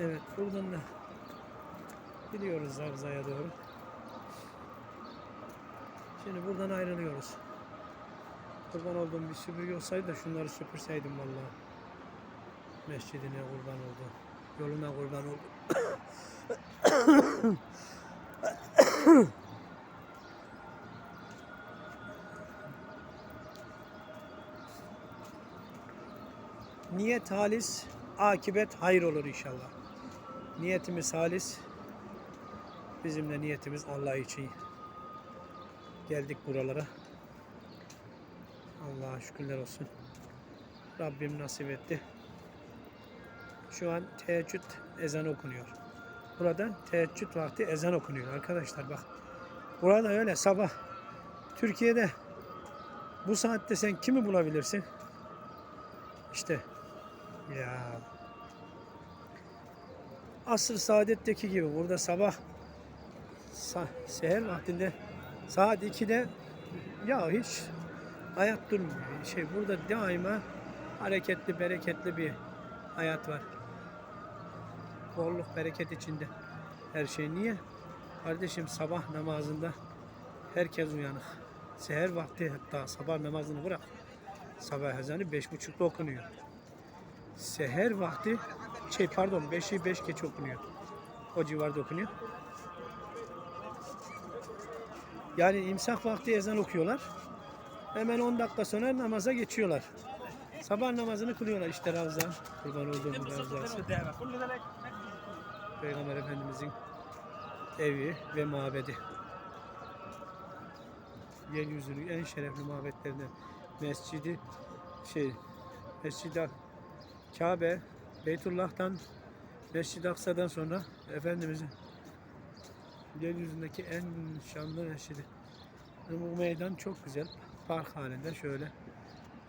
Evet buradan da gidiyoruz Ravza'ya doğru. Şimdi buradan ayrılıyoruz. Kurban olduğum bir süpürge olsaydı da şunları süpürseydim vallahi. Mescidine kurban oldu. Yoluna kurban oldu. Niyet halis, akibet hayır olur inşallah. Niyetimiz halis. Bizim de niyetimiz Allah için. Geldik buralara. Allah'a şükürler olsun. Rabbim nasip etti. Şu an teheccüd ezanı okunuyor. Burada teheccüd vakti ezan okunuyor arkadaşlar bak. Burada öyle sabah Türkiye'de bu saatte sen kimi bulabilirsin? İşte ya asr saadetteki gibi burada sabah sa- seher vaktinde saat 2'de ya hiç hayat durmuyor. Şey burada daima hareketli, bereketli bir hayat var. Bolluk, bereket içinde her şey. Niye? Kardeşim sabah namazında herkes uyanık. Seher vakti hatta sabah namazını bırak. Sabah ezanı beş buçukta okunuyor. Seher vakti şey pardon beşi beş geç okunuyor. O civarda okunuyor. Yani imsak vakti ezan okuyorlar. Hemen 10 dakika sonra namaza geçiyorlar. Sabah namazını kılıyorlar işte Ravza. Kurban olduğum Ravzası. Peygamber Efendimizin evi ve mabedi. Yeryüzünün en şerefli mabetlerinden mescidi şey Mescid-i Kabe Beytullah'tan Mescid-i Aksa'dan sonra Efendimizin yeryüzündeki en şanlı mescidi. Bu meydan çok güzel. Park halinde şöyle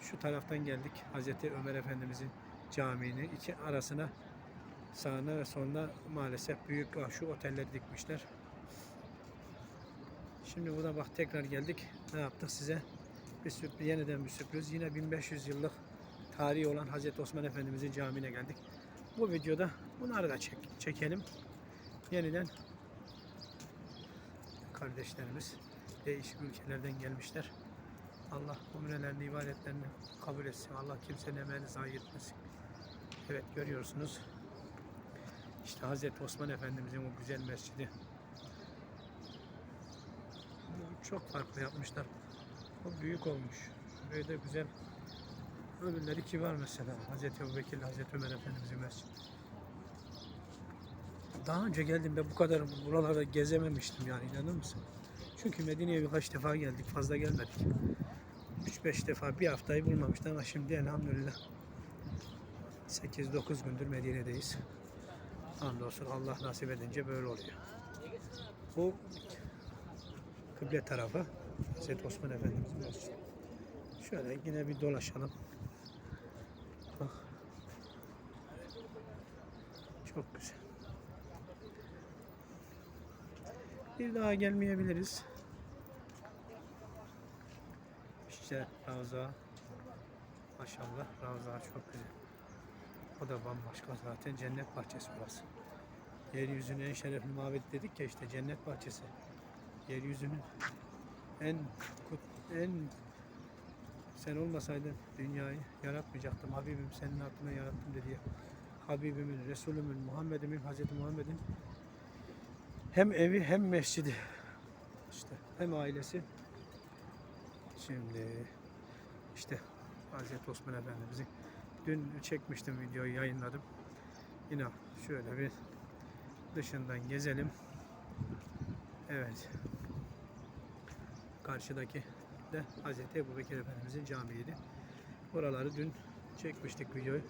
şu taraftan geldik. Hazreti Ömer Efendimizin camiini iki arasına sağına ve soluna maalesef büyük şu oteller dikmişler. Şimdi burada bak tekrar geldik. Ne yaptık size? Bir sürpriz, yeniden bir sürpriz. Yine 1500 yıllık tarihi olan Hazreti Osman Efendimizin camiine geldik. Bu videoda bunları da çek, çekelim. Yeniden kardeşlerimiz değişik ülkelerden gelmişler. Allah umrelerini, ibadetlerini kabul etsin. Allah kimsenin emeğini zayi etmesin. Evet görüyorsunuz. İşte Hazreti Osman Efendimizin o güzel mescidi. Çok farklı yapmışlar. O büyük olmuş. Böyle de güzel. Öbürleri ki var mesela. Hazreti Ebubekir, Hazreti Ömer Efendimizin mescidi. Daha önce geldiğimde bu kadar buralarda gezememiştim yani inanır mısın? Çünkü Medine'ye birkaç defa geldik, fazla gelmedik. 3-5 defa bir haftayı bulmamıştı ama şimdi elhamdülillah 8-9 gündür Medine'deyiz. Hamdolsun Allah nasip edince böyle oluyor. Bu kıble tarafı Hazreti Osman Efendimiz mescidi. Şöyle yine bir dolaşalım. Çok güzel. Bir daha gelmeyebiliriz. İşte Ravza. Maşallah Ravza çok güzel. O da bambaşka zaten cennet bahçesi burası. Yeryüzünün en şerefli mabedi dedik ya işte cennet bahçesi. Yeryüzünün en kut- en sen olmasaydın dünyayı yaratmayacaktım. Habibim senin adına yarattım dedi. Habibimin, Resulümün, Muhammed'imin, Hazreti Muhammed'in hem evi hem mescidi. İşte hem ailesi. Şimdi işte Hazreti Osman Efendimiz'i dün çekmiştim videoyu yayınladım. Yine şöyle bir dışından gezelim. Evet. Karşıdaki de Hazreti Ebubekir Efendimizin camiydi. Oraları dün çekmiştik videoyu.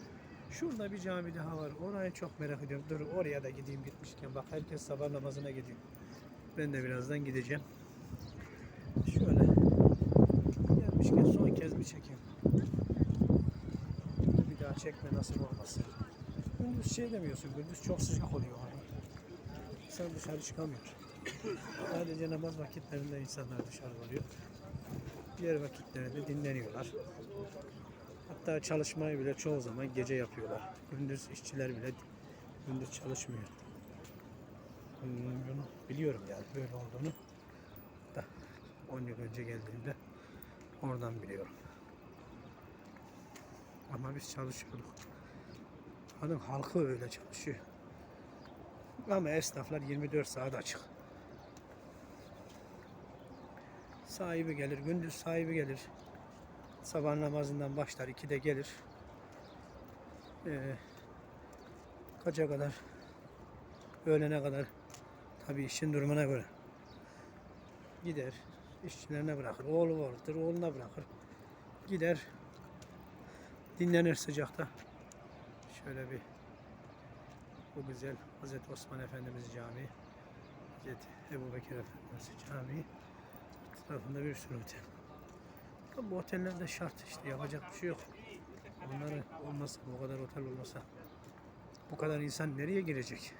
Şurada bir cami daha var. Orayı çok merak ediyorum. Dur oraya da gideyim gitmişken. Bak herkes sabah namazına gidiyor. Ben de birazdan gideceğim. Şöyle gelmişken son kez bir çekeyim. Bir daha çekme nasip olmasın. Gündüz şey demiyorsun. Gündüz çok sıcak oluyor. Hani. İnsan dışarı çıkamıyor. Sadece namaz vakitlerinde insanlar dışarı oluyor. Diğer vakitlerinde dinleniyorlar. Hatta çalışmayı bile çoğu zaman gece yapıyorlar. Gündüz işçiler bile gündüz çalışmıyor. Bunu biliyorum yani böyle olduğunu. Da 10 yıl önce geldiğimde oradan biliyorum. Ama biz çalışıyorduk. Hanım halkı öyle çalışıyor. Ama esnaflar 24 saat açık. Sahibi gelir, gündüz sahibi gelir. Sabah namazından başlar, 2'de gelir. Ee, kaça kadar? Öğlene kadar. Tabii işin durumuna göre. Gider, işçilerine bırakır. Oğlu vardır, oğluna bırakır. Gider, dinlenir sıcakta. Şöyle bir bu güzel Hazreti Osman Efendimiz Camii, Hazreti Ebu Bekir Efendimiz Camii, tarafında bir sürü otel. Bu oteller de şart işte yapacak bir şey yok. Onları olmasa, bu kadar otel olmasa bu kadar insan nereye girecek?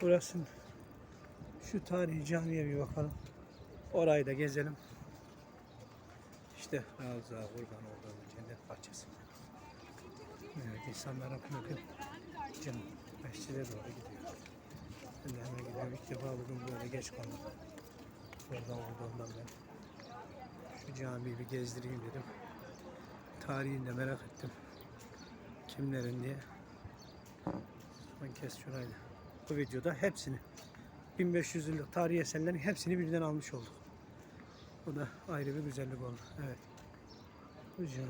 Burası şu tarihi camiye bir bakalım. Orayı da gezelim. İşte Ravza kurban olduğum cennet bahçesi. Evet insanlar akın akın can mescide doğru gidiyor. Ben de hemen gidiyorum. İlk defa bugün böyle geç kaldım. Oradan olduğumdan ben. Şu camiyi bir gezdireyim dedim. Tarihini de merak ettim. Kimlerin diye. Ben kes şurayla. Bu videoda hepsini 1500 yıllık tarihi eserlerin hepsini birden almış olduk. O da ayrı bir güzellik oldu. Evet. Hocam.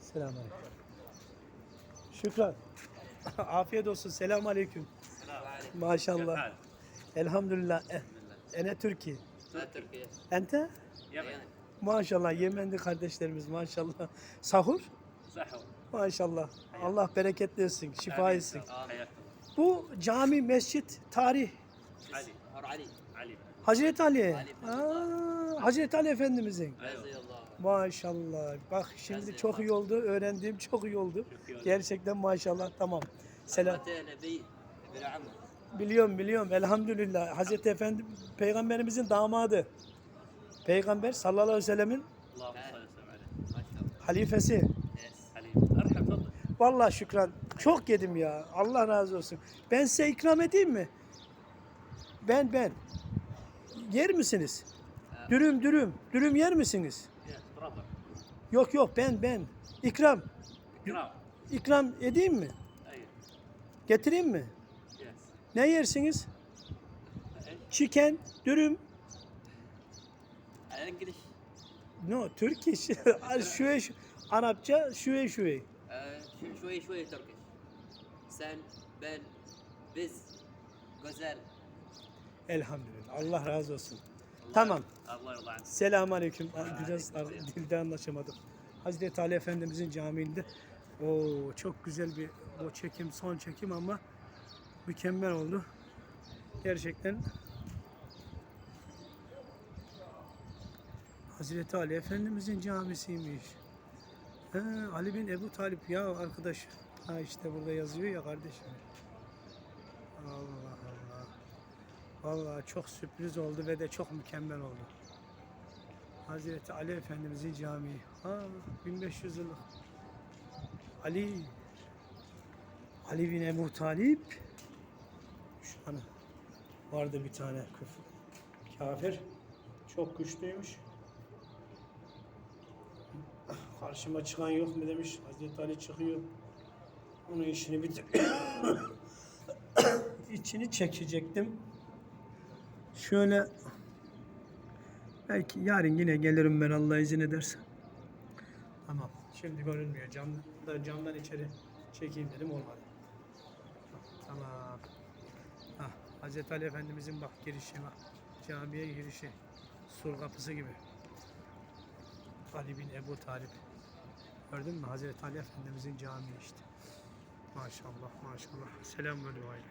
Selamünaleyküm. Şükran. Afiyet olsun. Selamünaleyküm. Selamünaleyküm. Maşallah. Eh, Elhamdülillah. Ene Türkiye. Türkiye. Ente? Yemen. Maşallah Yemenli kardeşlerimiz maşallah. Sahur? Sahur. Maşallah. Allah bereketli olsun, şifa etsin. Bu cami, mescit, tarih. Ali. Ali. Ali. Hazreti Ali. Ali. Aa, Hazreti Ali Efendimizin. Maşallah. Bak şimdi çok iyi oldu. Öğrendiğim çok iyi oldu. Gerçekten maşallah. Tamam. Selam. Biliyorum biliyorum. Elhamdülillah. Hazreti Efendi peygamberimizin damadı. Peygamber sallallahu aleyhi ve sellemin halifesi. Valla şükran. Çok yedim ya. Allah razı olsun. Ben size ikram edeyim mi? Ben ben. Yer misiniz? Dürüm dürüm. Dürüm yer misiniz? Yok yok ben ben. İkram. İkram. Edeyim mi? Hayır. Getireyim mi? Ne yersiniz? Chicken, dürüm. İngiliz. No, Turkish. şüve, şüve. Arapça şüve şüve. Şüve şüve Turkish sen, ben, biz, güzel. Elhamdülillah. Allah razı olsun. Allah, tamam. Allah Allah. Selamun aleyküm. Biraz dilde anlaşamadım. Hazreti Ali Efendimizin camiinde. o çok güzel bir o çekim, son çekim ama mükemmel oldu. Gerçekten Hazreti Ali Efendimizin camisiymiş. He, Ali bin Ebu Talip ya arkadaş. Ha işte burada yazıyor ya kardeşim. Allah Allah. Vallahi çok sürpriz oldu ve de çok mükemmel oldu. Hazreti Ali Efendimizin camii. Ha 1500 yıllık. Ali Ali bin Ebu Talip şu an vardı bir tane küfür. Kafir. Çok güçlüymüş. Karşıma çıkan yok mu demiş. Hazreti Ali çıkıyor. Onun işini bitir. İçini çekecektim. Şöyle belki yarın yine gelirim ben Allah izin ederse. Tamam. Şimdi görünmüyor. Camdan, camdan içeri çekeyim dedim olmadı. Tamam. Hah, Hazreti Ali Efendimizin bak girişi bak. Camiye girişi. Sur kapısı gibi. Ali bin Ebu Talip. Gördün mü? Hazreti Ali Efendimizin camii işte. Maşallah maşallah. Selam ve dua ile.